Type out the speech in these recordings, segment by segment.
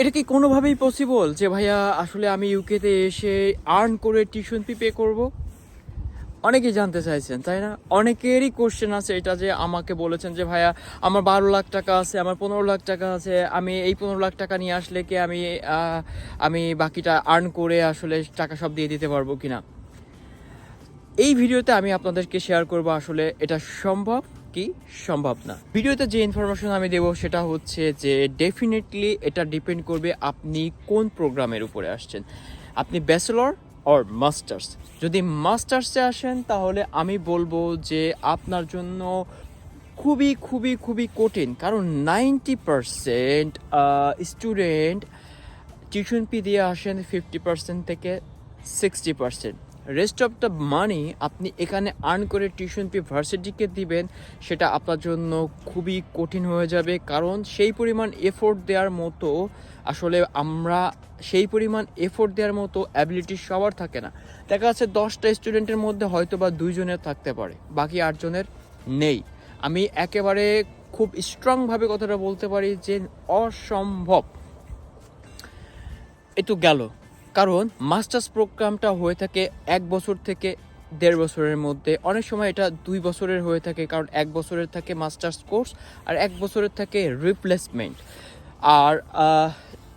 এটা কি কোনোভাবেই পসিবল যে ভাইয়া আসলে আমি ইউকেতে এসে আর্ন করে টিউশন ফি পে করব? অনেকেই জানতে চাইছেন, তাই না? অনেকেরই কোশ্চেন আছে এটা যে আমাকে বলেছেন যে, ভাইয়া, আমার বারো লাখ টাকা আছে, আমার পনেরো লাখ টাকা আছে, আমি এই পনেরো লাখ টাকা নিয়ে আসলে কি আমি আমি বাকিটা আর্ন করে আসলে টাকা সব দিয়ে দিতে পারব কিনা? এই ভিডিওতে আমি আপনাদেরকে শেয়ার করব আসলে এটা সম্ভব। কি সম্ভব না। ভিডিওতে যে ইনফরমেশন আমি দেবো সেটা হচ্ছে যে ডেফিনেটলি এটা ডিপেন্ড করবে আপনি কোন প্রোগ্রামের উপরে আসছেন। আপনি ব্যাচেলর অর মাস্টার্স যদি মাস্টার্সে আসেন, তাহলে আমি বলব যে আপনার জন্য খুবই খুবই খুবই কঠিন। কারণ ninety percent student tuition fee দিয়ে আসেন ফিফটি পার্সেন্ট থেকে sixty percent rest of the money আপনি এখানে আর্ন করে টিউশন ফি ভার্সিটিকে দিবেন, সেটা আপনার জন্য খুবই কঠিন হয়ে যাবে। কারণ সেই পরিমাণ এফোর্ট দেওয়ার মতো আসলে আমরা সেই পরিমাণ এফোর্ট দেওয়ার মতো অ্যাবিলিটি সবার থাকে না। দেখা যাচ্ছে দশটা স্টুডেন্টের মধ্যে হয়তো বা দুইজনের থাকতে পারে, বাকি আটজনের নেই। আমি একেবারে খুব স্ট্রংভাবে কথাটা বলতে পারি যে অসম্ভব। একটু গেল। কারণ মাস্টার্স প্রোগ্রামটা হয়ে থাকে এক বছর থেকে দেড় বছরের মধ্যে। অনেক সময় এটা দুই বছরের হয়ে থাকে কারণ এক বছরের থাকে মাস্টার্স কোর্স আর এক বছরের থাকে রিপ্লেসমেন্ট আর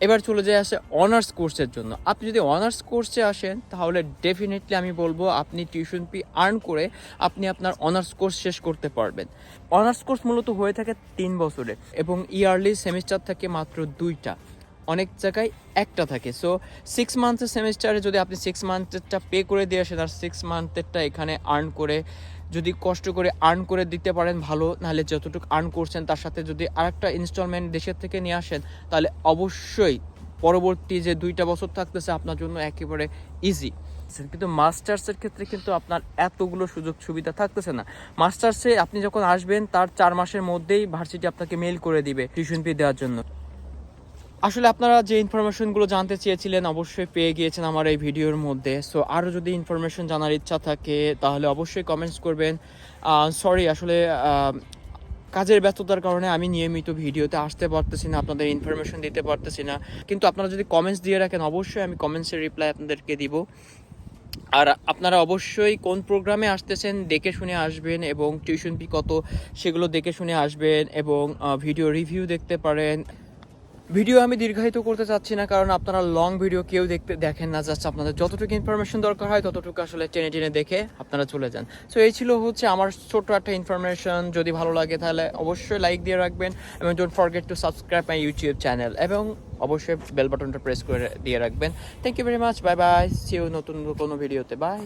এবার চলে যায় আসে অনার্স কোর্সের জন্য। আপনি যদি অনার্স কোর্সে আসেন, তাহলে ডেফিনেটলি আমি বলব আপনি টিউশন ফি আর্ন করে আপনি আপনার অনার্স কোর্স শেষ করতে পারবেন। অনার্স কোর্স মূলত হয়ে থাকে তিন বছরে এবং ইয়ারলি সেমিস্টার থাকে মাত্র দুইটা। অনেক জায়গায় একটা থাকে। সো সিক্স মান্থের সেমিস্টারে যদি আপনি সিক্স মান্থেরটা পে করে দিয়ে আসেন, আর সিক্স মান্থেরটা এখানে আর্ন করে, যদি কষ্ট করে আর্ন করে দিতে পারেন ভালো নাহলে যতটুকু আর্ন করছেন, তার সাথে যদি আরেকটা ইনস্টলমেন্ট দেশের থেকে নিয়ে আসেন, তাহলে অবশ্যই পরবর্তী যে দুইটা বছর থাকতেছে আপনার জন্য একেবারে ইজি কিন্তু মাস্টার্সের ক্ষেত্রে কিন্তু আপনার এতগুলো সুযোগ সুবিধা থাকতেছে না। মাস্টার্সে আপনি যখন আসবেন, তার চার মাসের মধ্যেই ভার্সিটি আপনাকে মেল করে দিবে টিউশন ফি দেওয়ার জন্য। আসলে আপনারা যে ইনফরমেশনগুলো জানতে চেয়েছিলেন অবশ্যই পেয়ে গিয়েছেন আমার এই ভিডিওর মধ্যে। সো আরও যদি ইনফরমেশন জানার ইচ্ছা থাকে, তাহলে অবশ্যই কমেন্টস করবেন। সরি আসলে কাজের ব্যস্ততার কারণে আমি নিয়মিত ভিডিওতে আসতে পারতেছি না, আপনাদের ইনফরমেশন দিতে পারতেছি না। কিন্তু আপনারা যদি কমেন্টস দিয়ে রাখেন, অবশ্যই আমি কমেন্টসের রিপ্লাই আপনাদেরকে দিব। আর আপনারা অবশ্যই কোন প্রোগ্রামে আসতেছেন, দেখে শুনে আসবেন এবং টিউশন ফি কত, সেগুলো দেখে শুনে আসবেন এবং ভিডিও রিভিউ দেখতে পারেন। ভিডিও আমি দীর্ঘায়িত করতে চাচ্ছি না, কারণ আপনারা লং ভিডিও কেউ দেখতে দেখেন না জাস্ট আপনাদের যতটুকু ইনফরমেশন দরকার হয় ততটুকু আসলে টেনে টেনে দেখে আপনারা চলে যান। সো এই ছিল হচ্ছে আমার ছোট্ট একটা ইনফরমেশন যদি ভালো লাগে তাহলে অবশ্যই লাইক দিয়ে রাখবেন এবং don't forget to subscribe my YouTube channel এবং অবশ্যই বেল বাটনটা প্রেস করে দিয়ে রাখবেন। Thank you very much bye bye see you নতুন কোনো ভিডিওতে বাই